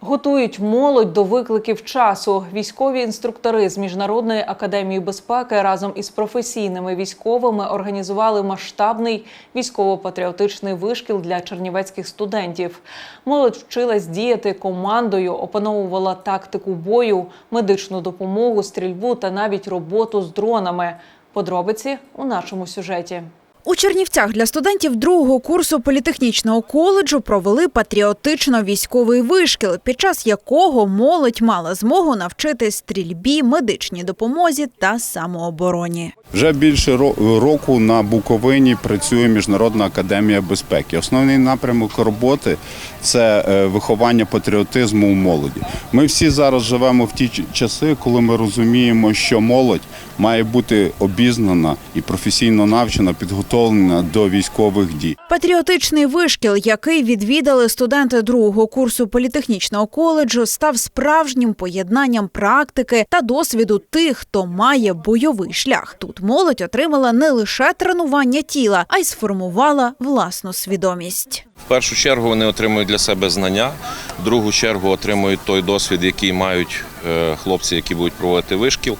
Готують молодь до викликів часу. Військові інструктори з міжнародної академії безпеки разом із професійними військовими організували масштабний військово-патріотичний вишкіл для чернівецьких студентів. Молодь вчилась діяти командою, опановувала тактику бою, медичну допомогу, стрільбу та навіть роботу з дронами. Подробиці у нашому сюжеті. У Чернівцях для студентів другого курсу політехнічного коледжу провели патріотично-військовий вишкіл, під час якого молодь мала змогу навчити стрільбі, медичній допомозі та самообороні. Вже більше року на Буковині працює Міжнародна академія безпеки. Основний напрямок роботи це е, виховання патріотизму у молоді. Ми всі зараз живемо в ті часи, коли ми розуміємо, що молодь має бути обізнана і професійно навчена, підготовлена до військових дій. Патріотичний вишкіл, який відвідали студенти другого курсу політехнічного коледжу, став справжнім поєднанням практики та досвіду тих, хто має бойовий шлях. Тут молодь отримала не лише тренування тіла, а й сформувала власну свідомість. В першу чергу вони отримують для себе знання, в другу чергу отримують той досвід, який мають е, хлопці, які будуть проводити вишкіл.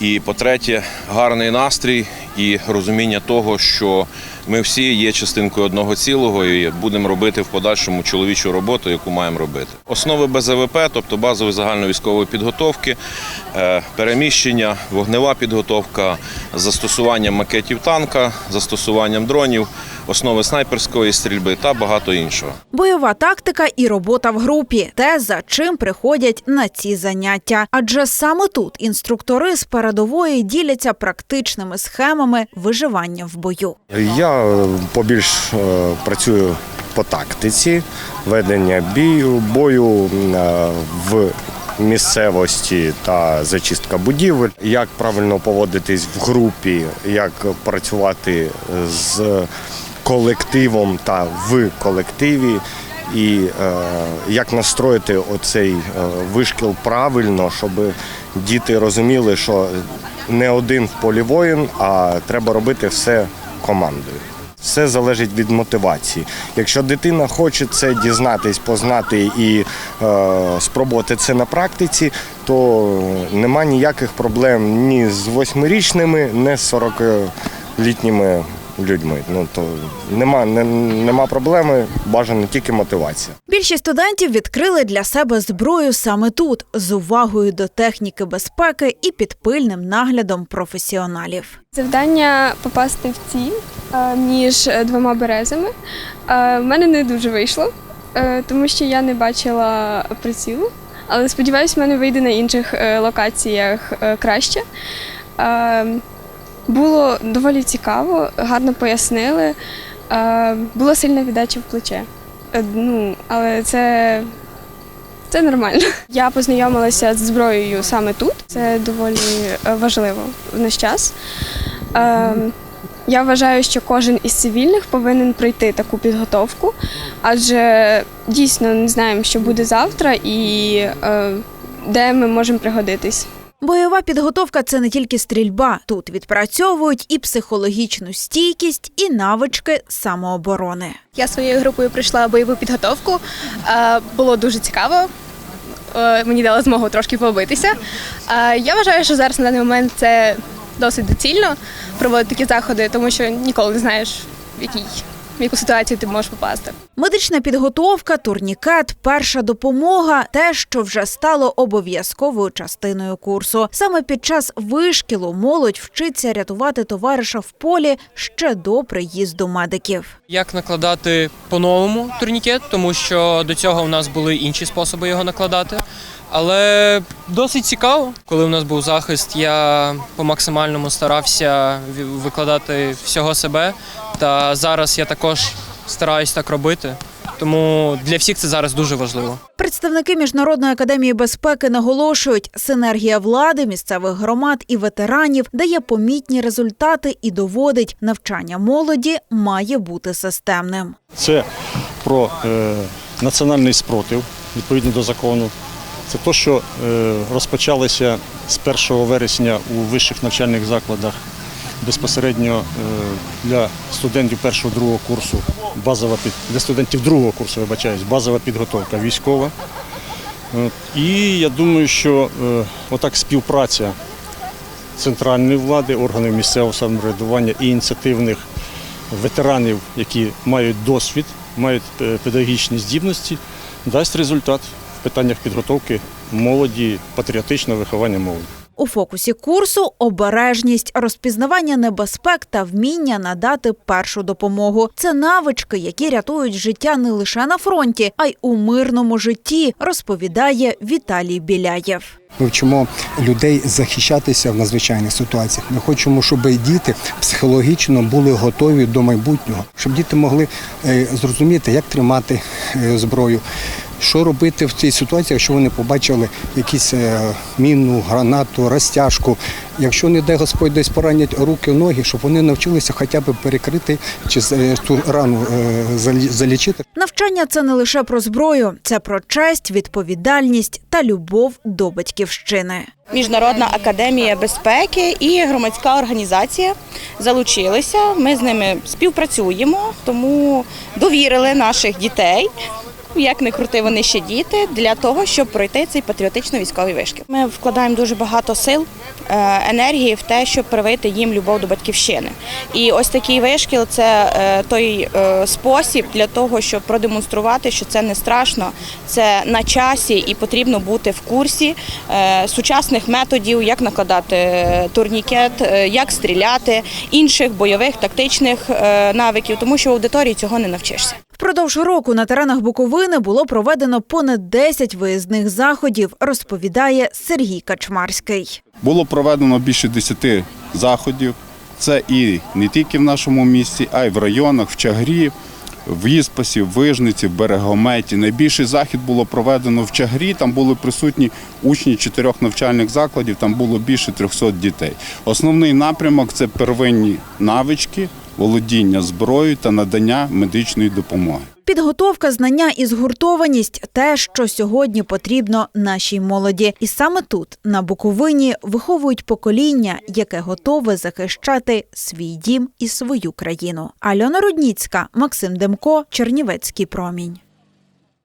І по-третє, гарний настрій і розуміння того, що ми всі є частинкою одного цілого і будемо робити в подальшому чоловічу роботу, яку маємо робити. Основи БЗВП, тобто базової загальновійськової підготовки, е, переміщення, вогнева підготовка, застосуванням макетів танка, застосуванням дронів, основи снайперської стрільби та багато іншого. Бойова тактика і робота в групі те, за чим приходять на ці заняття. Адже саме тут інструктори з передової діляться практичними схемами виживання в бою. Я е, побільш е, працюю по тактиці ведення бію, бою е, в місцевості та зачистка будівель, як правильно поводитись в групі, як працювати з колективом та в колективі. І е, як настроїти оцей е, вишкіл правильно, щоб діти розуміли, що не один в полі воїн, а треба робити все командою. Все залежить від мотивації. Якщо дитина хоче це дізнатись, познати і е, спробувати це на практиці, то нема ніяких проблем ні з восьмирічними, ні з 40-літніми людьми. Ну то нема, не, нема проблеми, бажано тільки мотивація. Більшість студентів відкрили для себе зброю саме тут, з увагою до техніки безпеки і під пильним наглядом професіоналів. Завдання попасти в ціль е, між е, двома березами. Е, В мене не дуже вийшло, тому що я не бачила прицілу. Але сподіваюся, в мене вийде на інших локаціях краще. Було доволі цікаво, гарно пояснили. Е, Була сильна віддача в плече. Е, Ну, але це, це нормально. Я познайомилася з зброєю саме тут. Це доволі е, важливо в наш час. Я вважаю, що кожен із цивільних повинен пройти таку підготовку, адже дійсно не знаємо, що буде завтра і де ми можемо пригодитись. Бойова підготовка це не тільки стрільба. Тут відпрацьовують і психологічну стійкість, і навички самооборони. Я своєю групою пройшла бойову підготовку. Е, Було дуже цікаво. Е, Мені дали змогу трошки побитися. Е, Я вважаю, що зараз на даний момент це досить доцільно проводити такі заходи, тому що ніколи не знаєш, в якій в яку ситуацію ти можеш попасти. Медична підготовка, турнікет, перша допомога те, що вже стало обов'язковою частиною курсу. Саме під час вишкілу молодь вчиться рятувати товариша в полі ще до приїзду медиків. Як накладати по-новому турнікет, тому що до цього у нас були інші способи його накладати. Але досить цікаво, коли у нас був захист, я по максимальному старався викладати всього себе. Та зараз я також стараюсь так робити. Тому для всіх це зараз дуже важливо. Представники міжнародної академії безпеки наголошують, синергія влади, місцевих громад і ветеранів дає помітні результати і доводить, навчання молоді має бути системним. Це про е, національний спротив відповідно до закону. Це те, що е, розпочалося з 1 вересня у вищих навчальних закладах безпосередньо е, для студентів першого другого курсу, базова для студентів другого курсу, вибачаюсь, базова підготовка військова. І я думаю, що е, отак співпраця центральної влади, органів місцевого самоврядування і ініціативних ветеранів, які мають досвід, мають е, педагогічні здібності, дасть результат в питаннях підготовки молоді, патріотичного виховання молоді. У фокусі курсу обережність, розпізнавання небезпек та вміння надати першу допомогу. Це навички, які рятують життя не лише на фронті, а й у мирному житті, розповідає Віталій Біляєв. Ми вчимо людей захищатися в надзвичайних ситуаціях. Ми хочемо, щоб діти психологічно були готові до майбутнього, щоб діти могли е, зрозуміти, як тримати е, зброю, що робити в цій ситуації, якщо вони побачили якісь е, міну, гранату, розтяжку. Якщо не дай Господь десь поранять руки, ноги, щоб вони навчилися хоча б перекрити чи е, ту рану е, залічити. Навчання це не лише про зброю, це про честь, відповідальність та любов до батьківщини. Міжнародна академія безпеки і громадська організація залучилися. Ми з ними співпрацюємо, тому довірили наших дітей. Як не крути, вони ще діти для того, щоб пройти цей патріотично-військовий вишкіл. Ми вкладаємо дуже багато сил, е, енергії в те, щоб привити їм любов до батьківщини. І ось такий вишкіл це е, той е, спосіб для того, щоб продемонструвати, що це не страшно, це на часі і потрібно бути в курсі сучасних методів, як накладати турнікет, як стріляти, інших бойових тактичних навиків, тому що в аудиторії цього не навчишся. Впродовж року на теренах Буковини було проведено понад 10 виїзних заходів, розповідає Сергій Качмарський. Було проведено більше 10 заходів. Це і не тільки в нашому місті, а й в районах, в Чагрі, в Іспасі, в Вижниці, в Берегометі. Найбільший захід було проведено в Чагрі. Там були присутні учні чотирьох навчальних закладів, там було більше 300 дітей. Основний напрямок це первинні навички, володіння зброєю та надання медичної допомоги. Підготовка, знання і згуртованість те, що сьогодні потрібно нашій молоді. І саме тут, на Буковині, виховують покоління, яке готове захищати свій дім і свою країну. Альона Рудніцька, Максим Демко, Чернівецький промінь.